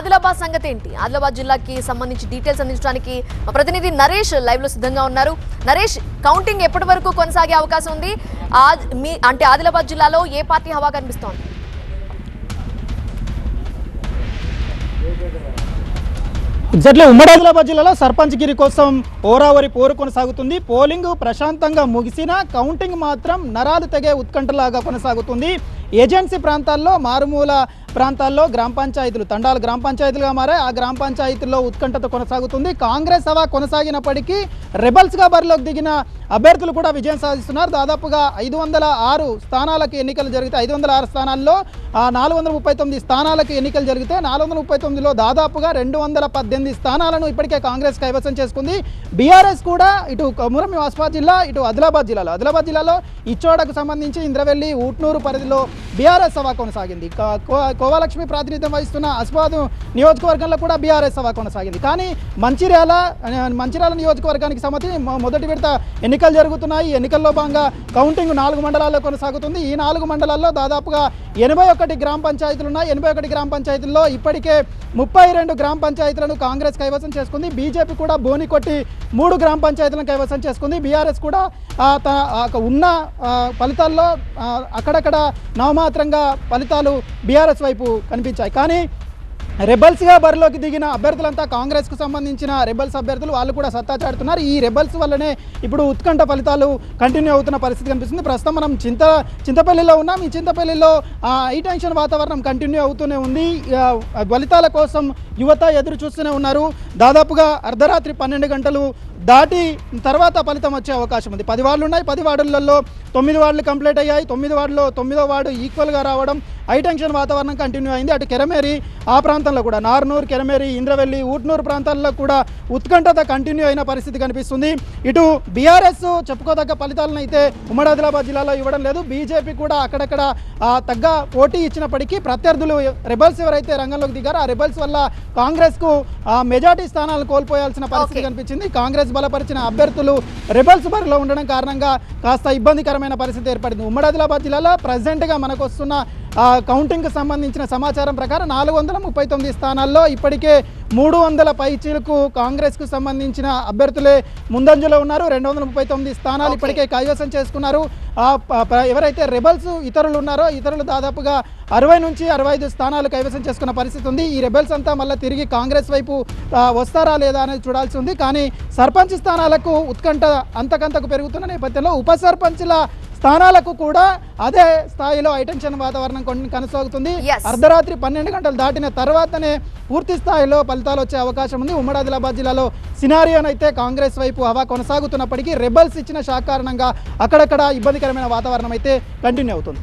ఆదిలాబాద్ సంగతి ఏంటి? ఆదిలాబాద్ జిల్లాకి సంబంధించి డీటెయిల్స్ అందించడానికి మా ప్రతినిధి నరేష్ లైవ్లో సిద్ధంగా ఉన్నారు. నరేష్ కౌంటింగ్ ఎప్పటి వరకు కొనసాగే అవకాశం ఉంది? ఆ- మీ అంటే ఆదిలాబాద్ జిల్లాలో ఏ పార్టీ హవా కనిపిస్తోంది? జట్ల ఉమ్మడి ఆదిలాబాద్ జిల్లాలో సర్పంచ్ గిరి కోసం ఓరావరి పోరు కొనసాగుతుంది. పోలింగ్ ప్రశాంతంగా ముగిసినా కౌంటింగ్ మాత్రం నరాలు తెగే ఉత్కంఠలాగా కొనసాగుతుంది. ఏజెన్సీ ప్రాంతాల్లో మారుమూల ప్రాంతాల్లో గ్రామ పంచాయతీలు తండాలు గ్రామ పంచాయతీలుగా మారాయి ఆ గ్రామ పంచాయతీల్లో ఉత్కంఠత కొనసాగుతుంది. కాంగ్రెస్ హవా కొనసాగినప్పటికీ రెబల్స్గా బరిలోకి దిగిన అభ్యర్థులు కూడా విజయం సాధిస్తున్నారు. దాదాపుగా ఐదు వందల ఆరు స్థానాలకు ఎన్నికలు జరిగితే ఐదు వందల ఆరు స్థానాల్లో నాలుగు వందల ముప్పై తొమ్మిది స్థానాలకు ఎన్నికలు జరిగితే నాలుగు వందల ముప్పై తొమ్మిదిలో దాదాపుగా రెండు వందల పద్దెనిమిది స్థానాలను ఇప్పటికే కాంగ్రెస్ కైవసం చేసుకుంది. బీఆర్ఎస్ కూడా ఇటు కొమురం ఆస్ఫాద్ జిల్లా ఇటు ఆదిలాబాద్ జిల్లాలో. ఆదిలాబాద్ జిల్లాలో ఇచ్చోడకు సంబంధించి ఇంద్రవెల్లి ఊట్నూరు పరిధిలో బీఆర్ఎస్ సభ కొనసాగింది. కోవలక్ష్మి కోవాలక్ష్మి ప్రాతినిధ్యం వహిస్తున్న అస్ఫాద్ నియోజకవర్గంలో కూడా బీఆర్ఎస్ సభ కొనసాగింది. కానీ మంచిర్యాల మంచిర్యాల నియోజకవర్గానికి సంబంధించి మొదటి విడత ఎన్నికలు జరుగుతున్నాయి. ఎన్నికల్లో భాగంగా కౌంటింగ్ నాలుగు మండలాల్లో కొనసాగుతుంది. ఈ నాలుగు మండలాల్లో దాదాపుగా ఎనభై ఒకటి గ్రామ పంచాయతీలు ఉన్నాయి ఎనభై ఒకటి గ్రామ పంచాయతీల్లో ఇప్పటికే ముప్పై రెండు గ్రామ పంచాయతీలను కాంగ్రెస్ కైవసం చేసుకుంది. బీజేపీ కూడా బోని కొట్టి మూడు గ్రామ పంచాయతీలను కైవసం చేసుకుంది. బీఆర్ఎస్ కూడా త- ఉన్న ఫలితాల్లో అక్కడక్కడ నవమాత్రంగా ఫలితాలు బీఆర్ఎస్ వైపు కనిపించాయి. కానీ రెబల్స్గా బరిలోకి దిగిన అభ్యర్థులంతా కాంగ్రెస్కు సంబంధించిన రెబల్స్ అభ్యర్థులు వాళ్ళు కూడా సత్తా చాటుతున్నారు. ఈ రెబల్స్ వల్లనే ఇప్పుడు ఉత్కంఠ ఫలితాలు కంటిన్యూ అవుతున్న పరిస్థితి కనిపిస్తుంది. ప్రస్తుతం మనం చింత చింతపల్లిలో ఉన్నాం. ఈ చింతపల్లిలో ఈ టెన్షన్ వాతావరణం కంటిన్యూ అవుతూనే ఉంది. ఫలితాల కోసం యువత ఎదురు చూస్తూనే ఉన్నారు. దాదాపుగా అర్ధరాత్రి పన్నెండు గంటలు దాటి తర్వాత ఫలితం వచ్చే అవకాశం ఉంది. పది వార్డులు ఉన్నాయి పది వార్డులలో తొమ్మిది వార్డులు కంప్లీట్ అయ్యాయి. తొమ్మిది వార్డులో తొమ్మిదో వార్డు ఈక్వల్గా రావడం హై టెన్షన్ వాతావరణం కంటిన్యూ అయింది. అటు కెరమేరి ఆ ప్రాంతంలో కూడా నార్నూరు కెరమేరి ఇంద్రవెల్లి ఊట్నూరు ప్రాంతాల్లో కూడా ఉత్కంఠత కంటిన్యూ అయిన పరిస్థితి కనిపిస్తుంది. ఇటు బీఆర్ఎస్ చెప్పుకోదగ్గ ఫలితాలను అయితే ఉమ్మడి ఆదిలాబాద్ జిల్లాలో ఇవ్వడం లేదు. బీజేపీ కూడా అక్కడక్కడ తగ్గ పోటీ ఇచ్చినప్పటికీ ప్రత్యర్థులు రెబల్స్ ఎవరైతే రంగంలోకి దిగారో ఆ రెబల్స్ వల్ల కాంగ్రెస్కు మెజార్టీ స్థానాలు కోల్పోయాల్సిన పరిస్థితి. కనిపించింది. కాంగ్రెస్ బలపరిచిన అభ్యర్థులు రెబల్స్ బరిలో ఉండడం కారణంగా కాస్త ఇబ్బందికరమైన పరిస్థితి ఏర్పడింది. ఉమ్మడి ఆదిలాబాద్ జిల్లాలో ప్రజెంట్గా మనకు వస్తున్న కౌంటింగ్కి సంబంధించిన సమాచారం ప్రకారం నాలుగు వందల ముప్పై తొమ్మిది స్థానాల్లో ఇప్పటికే మూడు వందల పైచీలకు కాంగ్రెస్కు సంబంధించిన అభ్యర్థులే ముందంజలో ఉన్నారు. రెండు వందల ముప్పై తొమ్మిది స్థానాలు. ఇప్పటికే కైవసం చేసుకున్నారు. ఎవరైతే రెబల్స్ ఇతరులు ఉన్నారో ఇతరులు దాదాపుగా అరవై నుంచి అరవై ఐదు స్థానాలు కైవసం చేసుకున్న పరిస్థితి ఉంది. ఈ రెబల్స్ అంతా మళ్ళీ తిరిగి కాంగ్రెస్ వైపు వస్తారా లేదా అనేది చూడాల్సి ఉంది. కానీ సర్పంచ్ స్థానాలకు ఉత్కంఠ అంతకంతకు పెరుగుతున్న నేపథ్యంలో ఉప సర్పంచ్ల స్థానాలకు కూడా అదే స్థాయిలో ఐటెన్షన్ వాతావరణం కొన్- కొనసాగుతుంది. అర్ధరాత్రి పన్నెండు గంటలు దాటిన తర్వాతనే పూర్తి స్థాయిలో ఫలితాలు వచ్చే అవకాశం ఉంది. ఉమ్మడి ఆదిలాబాద్ జిల్లాలో సినారియోనైతే కాంగ్రెస్ వైపు హవా కొనసాగుతున్నప్పటికీ రెబల్స్ ఇచ్చిన షాక్ కారణంగా అక్కడక్కడ ఇబ్బందికరమైన వాతావరణం అయితే కంటిన్యూ అవుతుంది.